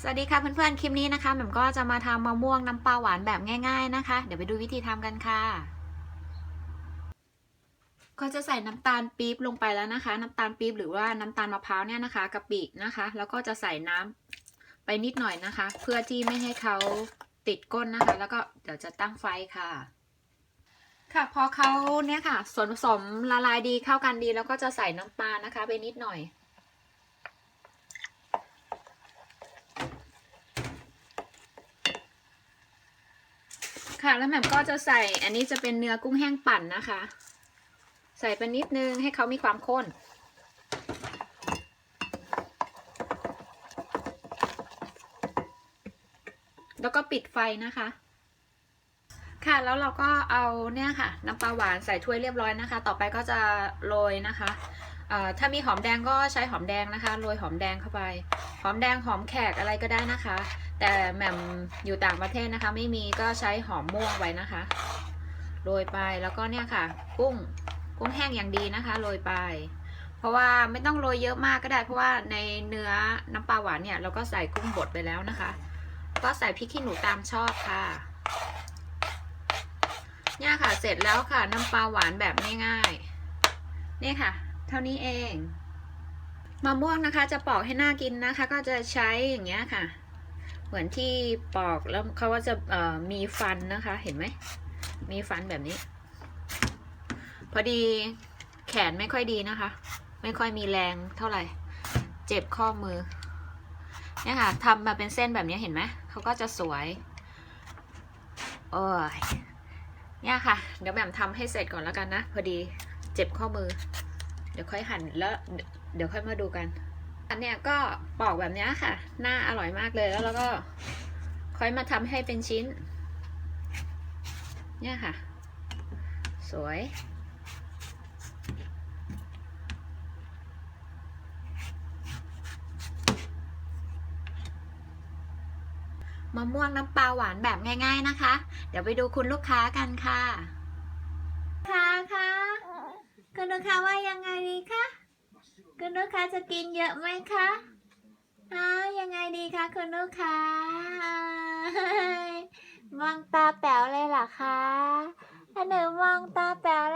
สวัสดีค่ะเพื่อนๆ คลิปนี้นะคะแหม่มก็จะมาทำมะม่วงน้ำปลาหวานแบบง่าย ๆนะคะ เดี๋ยวไปดูวิธีทำกันค่ะ ก็จะใส่น้ำตาลปี๊บลงไปแล้วนะคะ น้ำตาลปี๊บหรือว่าน้ำตาลมะพร้าวเนี่ยนะคะกะปินะคะ แล้วก็จะใส่น้ำไปนิดหน่อยนะคะ เพื่อที่ไม่ให้เขาติดก้นนะคะ แล้วก็เดี๋ยวจะตั้งไฟค่ะ ค่ะพอเขาเนี่ยค่ะ ส่วนผสมละลายดีเข้ากันดี แล้วก็จะใส่น้ำปลานะคะ ไปนิดหน่อย ค่ะ แล้วแหม่มก็จะใส่อันนี้จะเป็นเนื้อกุ้งแห้งปั่นนะคะ ใส่ไปนิดนึงให้เขามีความข้นแล้วก็ปิดไฟนะคะ ค่ะแล้วเราก็เอาเนี่ยค่ะน้ำปลาหวานใส่ถ้วยเรียบร้อยนะคะ ต่อไปก็จะโรยนะคะ ถ้ามีหอมแดงก็ใช้หอมแดงนะคะโรยหอมแดงเข้าไป หอมแดงหอมแขกอะไรก็ได้นะคะ แต่แหม่มอยู่ต่างประเทศนะคะ ไม่มีก็ใช้หอมม่วงไว้นะคะโรยไปแล้วก็เนี่ยค่ะ กุ้งกุ้งแห้งอย่างดีนะคะโรยไป เพราะว่าไม่ต้องโรยเยอะมากก็ได้ เพราะว่าในเนื้อน้ำปลาหวานเนี่ยเราก็ใส่กุ้งบดไปแล้วนะคะ ก็ใส่พริกขี้หนูตามชอบค่ะเนี่ยค่ะเสร็จแล้วค่ะน้ำปลาหวานแบบง่ายๆนี่ค่ะ เท่านี้เองมะม่วงนะคะ จะปอกให้น่ากินนะคะ ก็จะใช้อย่างเงี้ยค่ะ เหมือนที่ปอกแล้วเขาก็จะมีฟันนะคะ เห็นไหม มีฟันแบบนี้ พอดีแขนไม่ค่อยดีนะคะ ไม่ค่อยมีแรงเท่าไหร่ เจ็บข้อมือเนี่ยค่ะทำมาเป็นเส้นแบบนี้เห็นไหมเขาก็จะสวยโอ้ยเนี่ยค่ะ เดี๋ยวแหม่มทำให้เสร็จก่อนแล้วกันนะ พอดีเจ็บข้อมือ เดี๋ยวค่อยหั่นแล้วเดี๋ยวค่อยมาดูกัน อันเนี้ยก็ปอกแบบเนี้ยค่ะ หน้าอร่อยมากเลยแล้วเราก็ค่อยมาทำให้เป็นชิ้น เนี่ยค่ะ สวยมะม่วงน้ำปลาหวานแบบง่าย ๆนะคะ เดี๋ยวไปดูคุณลูกค้ากันค่ะ คุณลูกค้าว่ายังไงดีคะคุณลูกค้าจะกินเยอะไหมคะอ่ายังไงดีคะคุณลูกค้ามองตาแป๋วเลยเหรอคะถ้าหนูมองตาแป๋วเลย